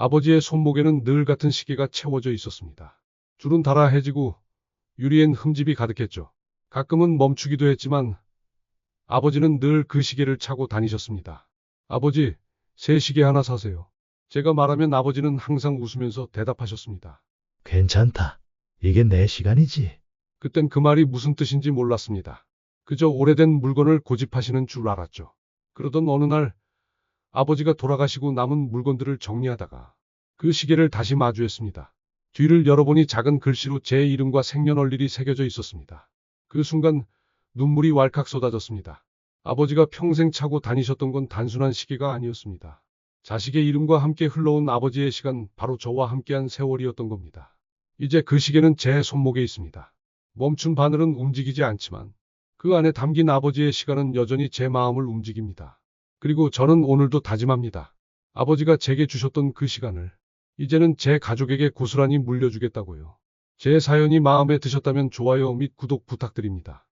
아버지의 손목에는 늘 같은 시계가 채워져 있었습니다. 줄은 달아해지고 유리엔 흠집이 가득했죠. 가끔은 멈추기도 했지만 아버지는 늘 그 시계를 차고 다니셨습니다. 아버지, 새 시계 하나 사세요. 제가 말하면 아버지는 항상 웃으면서 대답하셨습니다. 괜찮다. 이게 내 시간이지. 그땐 그 말이 무슨 뜻인지 몰랐습니다. 그저 오래된 물건을 고집하시는 줄 알았죠. 그러던 어느 날 아버지가 돌아가시고 남은 물건들을 정리하다가 그 시계를 다시 마주했습니다. 뒤를 열어보니 작은 글씨로 제 이름과 생년월일이 새겨져 있었습니다. 그 순간 눈물이 왈칵 쏟아졌습니다. 아버지가 평생 차고 다니셨던 건 단순한 시계가 아니었습니다. 자식의 이름과 함께 흘러온 아버지의 시간, 바로 저와 함께한 세월이었던 겁니다. 이제 그 시계는 제 손목에 있습니다. 멈춘 바늘은 움직이지 않지만 그 안에 담긴 아버지의 시간은 여전히 제 마음을 움직입니다. 그리고 저는 오늘도 다짐합니다. 아버지가 제게 주셨던 그 시간을 이제는 제 가족에게 고스란히 물려주겠다고요. 제 사연이 마음에 드셨다면 좋아요 및 구독 부탁드립니다.